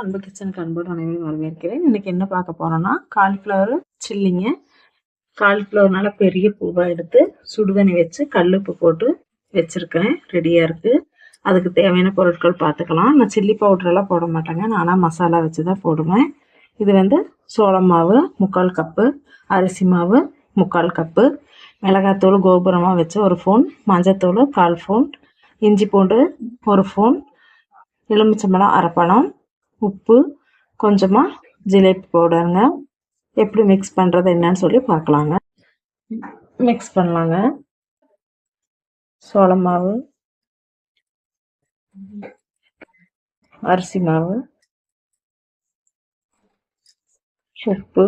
அன்பு கிச்சனுக்கு அன்போடு அனைவரும் வரவேற்கிறேன். இன்னைக்கு என்ன பார்க்க போறோம்னா காலிஃப்ளவர் சில்லிங்க காலிஃப்ளவர் நல்லா பெரிய பூவாக எடுத்து சுடுதண்ணி வச்சு கல்லுப்பு போட்டு வச்சிருக்கேன் ரெடியாக இருக்கு. அதுக்கு தேவையான பொருட்கள் பார்த்துக்கலாம். நான் சில்லி பவுடரெல்லாம் போட மாட்டேங்க. நானாக மசாலா வச்சு தான் போடுவேன். இது வந்து சோளம் மாவு முக்கால் கப்பு அரிசி மாவு முக்கால் கப்பு மிளகாத்தூள் கோபுரமாக வச்சு ஒரு ஃபோன் மஞ்சத்தூள் கால் ஃபோன் இஞ்சி பூண்டு ஒரு ஃபோன் எலுமிச்சம்பழம் அரைப்பழம் உப்பு கொஞ்சமாக ஜிலேபி பவுடருங்க. எப்படி மிக்ஸ் பண்ணுறது என்னன்னு சொல்லி பார்க்கலாங்க. மிக்ஸ் பண்ணலாங்க. சோள மாவு அரிசி மாவு உப்பு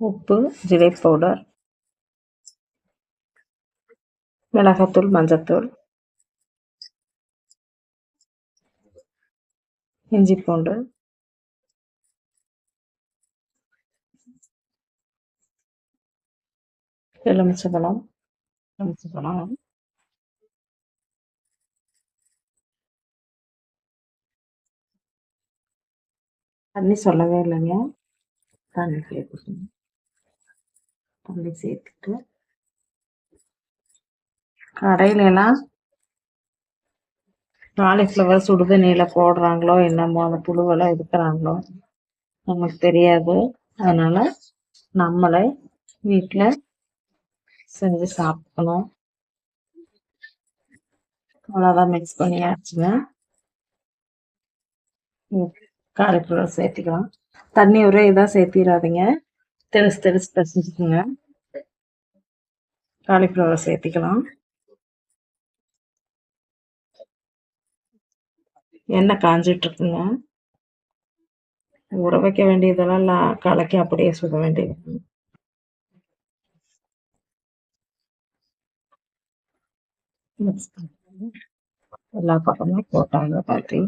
உப்பு ஜிலேபி பவுடர் மிளகாத்தூள் மஞ்சத்தூள். இஞ்சி பூண்டு எலுமிச்சபழம் எலுமிச்சபழம் தண்ணி சொல்லவே இல்லைங்க. தண்ணி சேர்த்துக்கணும் தண்ணி சேர்த்துட்டு. கடையில எல்லாம் காலிஃப்ளவர் சுடுதண்ணியில் போடுறாங்களோ என்னமோ அந்த புழுவெல்லாம் இருக்கிறாங்களோ நமக்கு தெரியாது. அதனால நம்மளே வீட்டில் செஞ்சு சாப்பிடணும். அவ்வளோதான் மிக்ஸ் பண்ணியாச்சுங்க. காலிஃப்ளவர் சேர்த்திக்கலாம். தண்ணி ஒரே இதாக சேர்த்திடாதீங்க தெளிச்சு தெளிச்சு பிசைஞ்சுக்குங்க காலிஃப்ளவர் சேர்த்திக்கலாம். எண்ணெய் காஞ்சிட்டு இருக்குங்க? ஊற வைக்க வேண்டியதெல்லாம் லா- கலக்கி அப்படியே சுட வேண்டியது. எல்லா பக்கமும் போட்டாங்க பாட்டி.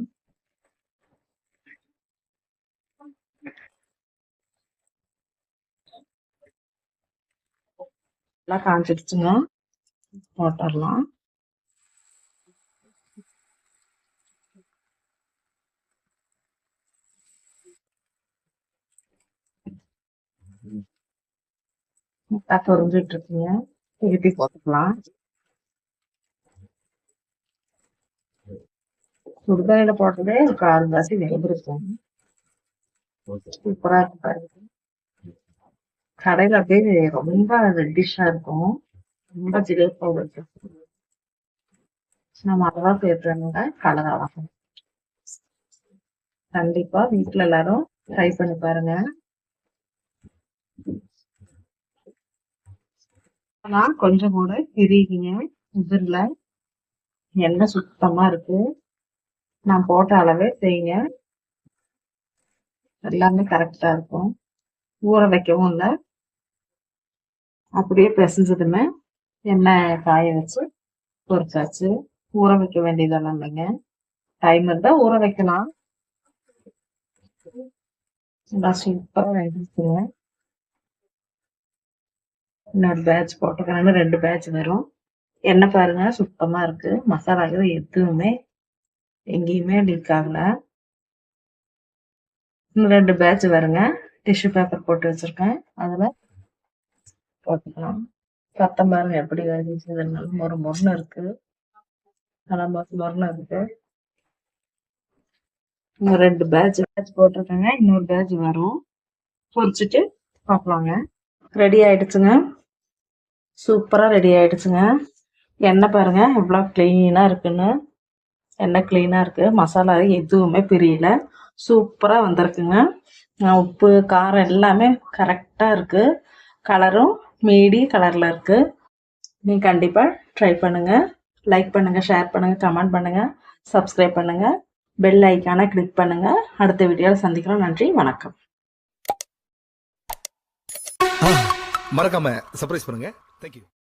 எல்லாம் காஞ்சிடுச்சுங்க. போட்டுடலாம். முட்டை பொரிஞ்சிட்டு இருக்குங்க திருப்பி போட்டுக்கலாம் சுடுதண்ணில போட்டதே ஒரு கால் வாசி வெந்திருக்கும். சூப்பரா இருக்கு பாருங்க. கடையில அப்படியே ரொம்ப ரெட்டிஷா இருக்கும். ரொம்ப ஜிலேபி பவுடர் நம்ம அதெல்லாம் சேர்த்துருங்க கலர் ஆகும் கண்டிப்பா வீட்ல எல்லாரும் ட்ரை பண்ணி பாருங்க. நான் கொஞ்சம் கூட பிரியுங்க இதில் எண்ணெய் சுத்தமாக இருக்கு. நான் போட்ட அளவே செய்யுங்க. எல்லாமே கரெக்டாக இருக்கும். ஊற வைக்கவும் இல்லை. அப்படியே பிசைஞ்சதுமே எண்ணெய் காய வச்சு பொறிச்சாச்சு ஊற வைக்க வேண்டியதெல்லாம் இல்லைங்க. டைம் இருந்தால் ஊற வைக்கலாம். நல்லா சூப்பராக வெந்துச்சுங்க இன்னொரு பேட்ச் போட்டுக்கிறேன்னு ரெண்டு பேட்ச் வரும். எண்ணெய் பாருங்க சுத்தமா இருக்கு. மசாலா இது எதுவுமே எங்கேயுமே லீக் ஆகல. இன்னும் ரெண்டு பேட்ச் வருங்க. டிஷ்யூ பேப்பர் போட்டு வச்சிருக்கேன். அதுல போட்டுக்கலாம். சத்தம் பாருங்க எப்படி வேகிச்சு நல்ல மொறு மொறுன்னு இருக்கு. நல்லா மொறு மொறுன்னு இருக்கு. இன்னும் ரெண்டு பேட்ச் பேட்ச் போட்டிருக்கேங்க. இன்னொரு பேட்ச் வரும். பொரிச்சிட்டு பார்க்கலாங்க ரெடி ஆயிடுச்சுங்க. சூப்பராக ரெடி ஆகிடுச்சுங்க எண்ணெய் பாருங்கள் எவ்வளோ க்ளீனாக இருக்குன்னு. எண்ணெய் க்ளீனாக இருக்குது மசாலா எதுவுமே பிரியல. சூப்பராக வந்திருக்குங்க. உப்பு காரம் எல்லாமே கரெக்டாக இருக்குது கலரும் மீடி கலரில் இருக்குது நீ கண்டிப்பாக ட்ரை பண்ணுங்கள் லைக் பண்ணுங்கள் ஷேர் பண்ணுங்கள் கமெண்ட் பண்ணுங்கள் சப்ஸ்கிரைப் பண்ணுங்கள் பெல் ஐக்கானை கிளிக் பண்ணுங்கள் அடுத்த வீடியோவில் சந்திக்கிறோம். நன்றி வணக்கம். மறக்காம சர்ப்ரைஸ் பண்ணுங்க. Thank you.